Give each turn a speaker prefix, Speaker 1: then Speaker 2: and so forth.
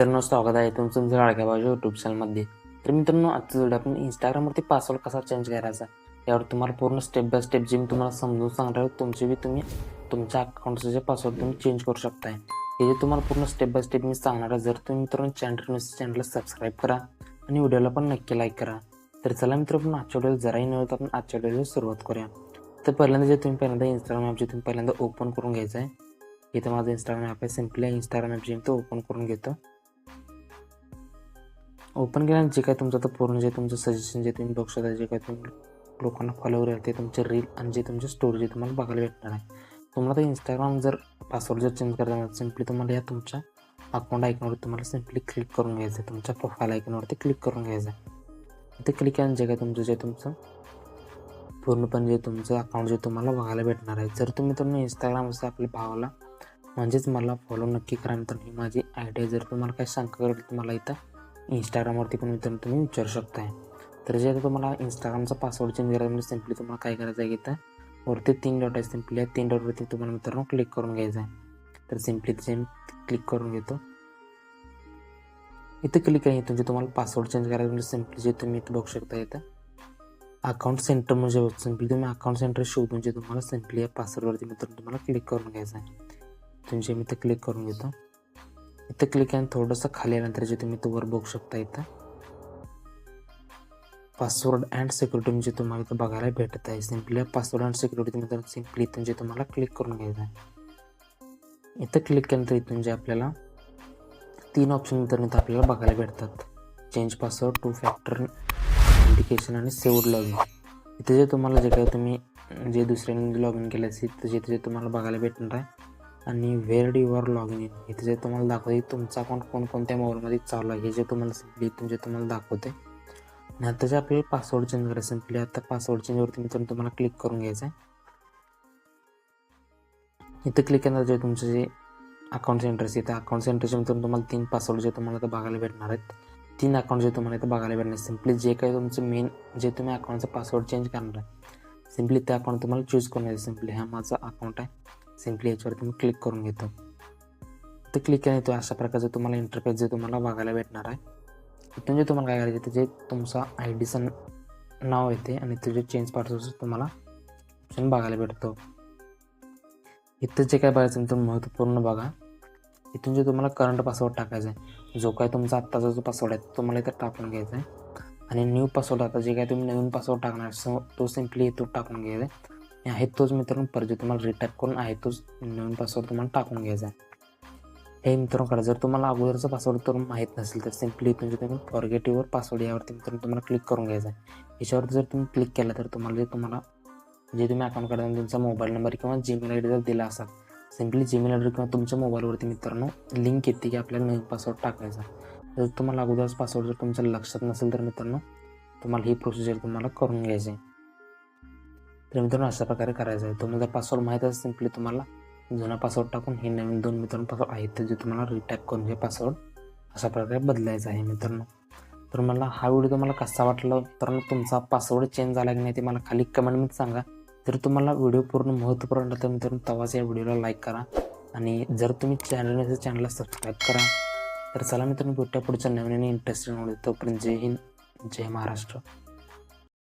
Speaker 1: मित्रांनो स्वागत आहे तुमचं तुमचं बाजू युट्यूब चॅनलमध्ये तर मित्रांनो आजचं व्हिडिओ आपण इंस्टाग्रामवरती पासवर्ड कसा चेंज करायचा यावर तुम्हाला पूर्ण स्टेप बाय स्टेप जे मी तुम्हाला समजून सांगणार आहे तुमचे बी तुम्ही तुमच्या अकाउंटचे जे पासवर्ड तुम्ही चेंज करू शकताय. हे जे तुम्हाला पूर्ण स्टेप बाय स्टेप मी सांगणार आहे जर तुम्ही मित्रांनो चॅनल चॅनलला सबस्क्राईब करा आणि व्हिडिओला पण नक्की लाईक करा. तर चला मित्र आपण आजच्या व्हिडिओला जराही न होता आपण आजच्या व्हिडिओला सुरुवात करूया. तर पहिल्यांदा जे तुम्ही पहिल्यांदा इंस्टाग्राम ॲप जे तुम्ही पहिल्यांदा ओपन करून घ्यायचं आहे इथं माझं इंस्टाग्राम ॲप आहे सिम्पली इंस्टाग्राम ॲप जे मी तो ओपन करून घेतो. ओपन केल्यानंतर जे काय तुमचं आता पूर्ण जे तुमचं सजेशन जे तुम्ही बघू शकता जे काय तुम्ही लोकांना फॉलोवर आहे ते तुमचे रील आणि जे तुमचे स्टोरी जे तुम्हाला बघायला भेटणार आहे. तुम्हाला तर इंस्टाग्राम जर पासवर्ड जर चेंज करता सिम्पली तुम्हाला या तुमच्या अकाउंट आयकॉनवर तुम्हाला सिम्पली क्लिक करून घ्यायचं आहे तुमच्या प्रोफाईल आयकॉनवरती क्लिक करून घ्यायचं आहे ते क्लिक केल्याने जे काय तुमचं जे तुमचं पूर्णपणे जे तुमचं अकाउंट जे तुम्हाला बघायला भेटणार आहे. जर तुम्ही तुम्ही इंस्टाग्राम असं आपल्या भावाला म्हणजेच मला फॉलो नक्की करा मित्रांनो. ही माझी आयडिया जर तुम्हाला काही शंका करेल तुम्हाला इथं इंस्टाग्रामवरती पण मित्रांनो तुम्ही विचारू शकताय. तर जे आता तुम्हाला इंस्टाग्रामचा पासवर्ड चेंज करायचा म्हणजे सिम्पली तुम्हाला काय करायचं आहे इथं? वरती तीन डॉट आहे सिम्पली या तीन डॉटवरती तुम्हाला मित्रांनो क्लिक करून घ्यायचं आहे. तर सिम्पली तिथे क्लिक करून घेतो. इथं क्लिक आहे तुमचे तुम्हाला पासवर्ड चेंज करायचं म्हणजे सिम्पली जे तुम्ही इथं बघू शकता इथं. अकाउंट सेंटर म्हणजे सिम्पली तुम्ही अकाउंट सेंटर शोधून जे तुम्हाला सिम्पली या पासवर्डवरती मित्रांनो तुम्हाला क्लिक करून घ्यायचं आहे. तुमचे मी इथं क्लिक करून घेतो. इथं क्लिक आणि थोडंसं खाली आल्यानंतर जे तुम्ही तो वर बघू शकता इथं. पासवर्ड अँड सिक्युरिटी म्हणजे तुम्हाला इथं बघायला भेटत आहे. सिम्पली पासवर्ड अँड सिक्युरिटी मित्रांनो सिम्पली इथून जे तुम्हाला क्लिक करून घ्यायचं आहे. इथं क्लिक केल्यानंतर इथून जे आपल्याला तीन ऑप्शन मित्रांनो इथं आपल्याला बघायला भेटतात. Change password two factor indication आणि सेव्ड लॉगिन इथे जे तुम्हाला जे काही तुम्ही जे दुसऱ्यांनी लॉग इन केलं असेल तर जे तुम्हाला बघायला भेटणार आहे आणि where you are log in इथे जे तुम्हाला दाखवते तुमचा अकाउंट कोणकोणत्या मोबाईलमध्ये चालू आहे हे जे तुम्हाला सिम्पली तुमचे जे तुम्हाला दाखवते. आणि आता जे आपल्याला पासवर्ड चेंज करायचं सिम्पली आता पासवर्ड चेंजवरती मित्रांनो तुम्हाला क्लिक करून घ्यायचं आहे. इथं क्लिक केल्यानंतर जे तुमचं जे अकाउंट सेंटर्स इथं अकाउंट सेंटरचे मित्रांनो तुम्हाला तीन पासवर्ड जे तुम्हाला इथं बघायला भेटणार आहेत. तीन अकाउंट जे तुम्हाला इथं बघायला भेटणार सिम्पली जे काही तुमचं मेन जे तुम्ही अकाउंटचा पासवर्ड चेंज करणार आहे सिम्पली त्या अकाउंट तुम्हाला चूज करून घ्यायचं. सिम्पली हा माझा अकाउंट आहे. सिम्पली याच्यावरती मी क्लिक करून घेतो. ते क्लिक केलं तो अशा प्रकारचं तुम्हाला इंटरफेस जे तुम्हाला बघायला भेटणार आहे. इथून जे तुम्हाला काय करायचं जे तुमचा आय डीचं नाव येते आणि त्याचे चेंज पासवर्ड तुम्हाला ऑप्शन बघायला भेटतो. इथं जे काय बघायचं तुम्ही महत्त्वपूर्ण बघा. इथून जे तुम्हाला करंट पासवर्ड टाकायचा आहे जो काय तुमचा आत्ताचा जो पासवर्ड आहे तो तुम्हाला इथं टाकून घ्यायचा आहे. आणि न्यू पासवर्ड आता जे काय तुम्ही नवीन पासवर्ड टाकणार सो तो सिम्पली तो टाकून घ्यायचा आहे. आहे तोच मित्रांनो परत जे तुम्हाला रिटाईप करून आहे तोच नवीन पासवर्ड तुम्हाला टाकून घ्यायचा आहे. हे मित्रांनो करा जर तुम्हाला अगोदरचा पासवर्ड तर माहीत नसेल तर सिम्पली इथून तुम्ही फॉरगेटिव्हर पासवर्ड यावरती मित्रांनो तुम्हाला क्लिक करून घ्यायचा आहे. याच्यावरती जर तुम्ही क्लिक केला तर तुम्हाला जे तुम्हाला जे तुम्ही अकाउंट काढता तुमचा मोबाईल नंबर किंवा जीमेल आय डी जर दिला असाल सिम्पली जीमेल आय डी किंवा तुमच्या मोबाईलवरती मित्रांनो लिंक येते की आपल्याला नवीन पासवर्ड टाकायचा जर तुम्हाला अगोदरच पासवर्ड जर तुमच्या लक्षात नसेल तर मित्रांनो तुम्हाला ही प्रोसिजर तुम्हाला करून घ्यायची तर मित्रांनो अशा प्रकारे करायचं आहे. तुम्हाला जर पासवर्ड माहीत असेल सिम्पली तुम्हाला जुना पासवर्ड टाकून हे नवीन दोन मित्रांनो पासवर्ड आहेत ते जे तुम्हाला रिटॅप करून हे पासवर्ड अशा प्रकारे बदलायचं आहे मित्रांनो. तर मला हा व्हिडिओ तुम्हाला कसा वाटला मित्रांनो तुमचा पासवर्ड चेंज झाला की नाही ते मला खाली कमेंटमध्ये सांगा. जर तुम्हाला व्हिडिओ पूर्ण महत्त्वपूर्ण वाटला तर मित्रांनो तेव्हाच या व्हिडिओला लाईक करा. आणि जर तुम्ही चॅनल नसेल चॅनलला सबस्क्राईब करा. तर चला मित्रांनो भेटूया पुढच्या नवीन आणि इंटरेस्टिंग व्हिडिओ तोपर्यंत जय हिंद जय महाराष्ट्र.